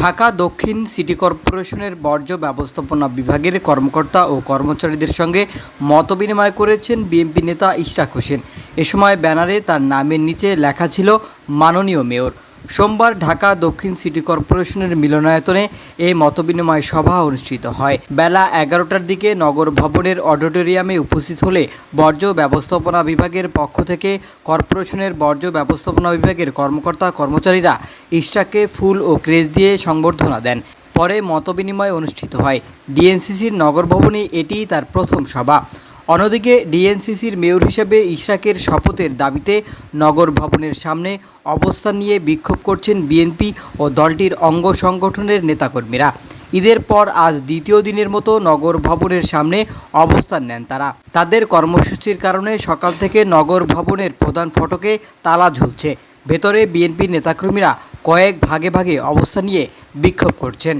ঢাকা দক্ষিণ সিটি কর্পোরেশনের বর্জ্য ব্যবস্থাপনা বিভাগের কর্মকর্তা ও কর্মচারীদের সঙ্গে মতবিনিময় করেছেন বিএনপি নেতা ইশরাক হোসেন। এ সময় ব্যানারে তার নামের নিচে লেখা ছিল, মাননীয় মেয়র। সোমবার ঢাকা দক্ষিণ সিটি কর্পোরেশনের মিলনায়তনে এই মতবিনিময় সভা অনুষ্ঠিত হয়। বেলা এগারোটার দিকে নগর ভবনের অডিটোরিয়ামে উপস্থিত হলে বর্জ্য ব্যবস্থাপনা বিভাগের পক্ষ থেকে কর্পোরেশনের বর্জ্য ব্যবস্থাপনা বিভাগের কর্মকর্তা কর্মচারীরা ইশরাককে ফুল ও ক্রেজ দিয়ে সংবর্ধনা দেন। পরে মতবিনিময় অনুষ্ঠিত হয়। ডিএনসিসির নগর ভবনে এটিই তার প্রথম সভা। অন্যদিকে ডিএনসিসির মেয়র হিসেবে ইশরাকের শপথের দাবিতে নগর ভবনের সামনে অবস্থান নিয়ে বিক্ষোভ করছেন বিএনপি ও দলটির অঙ্গ সংগঠনের নেতাকর্মীরা। ঈদের পর আজ দ্বিতীয় দিনের মতো নগর ভবনের সামনে অবস্থান নেন তারা। তাদের কর্মসূচির কারণে সকাল থেকে নগর ভবনের প্রধান ফটকে তালা ঝুলছে। ভেতরে বিএনপি নেতাকর্মীরা কয়েক ভাগে ভাগে অবস্থান নিয়ে বিক্ষোভ করছেন।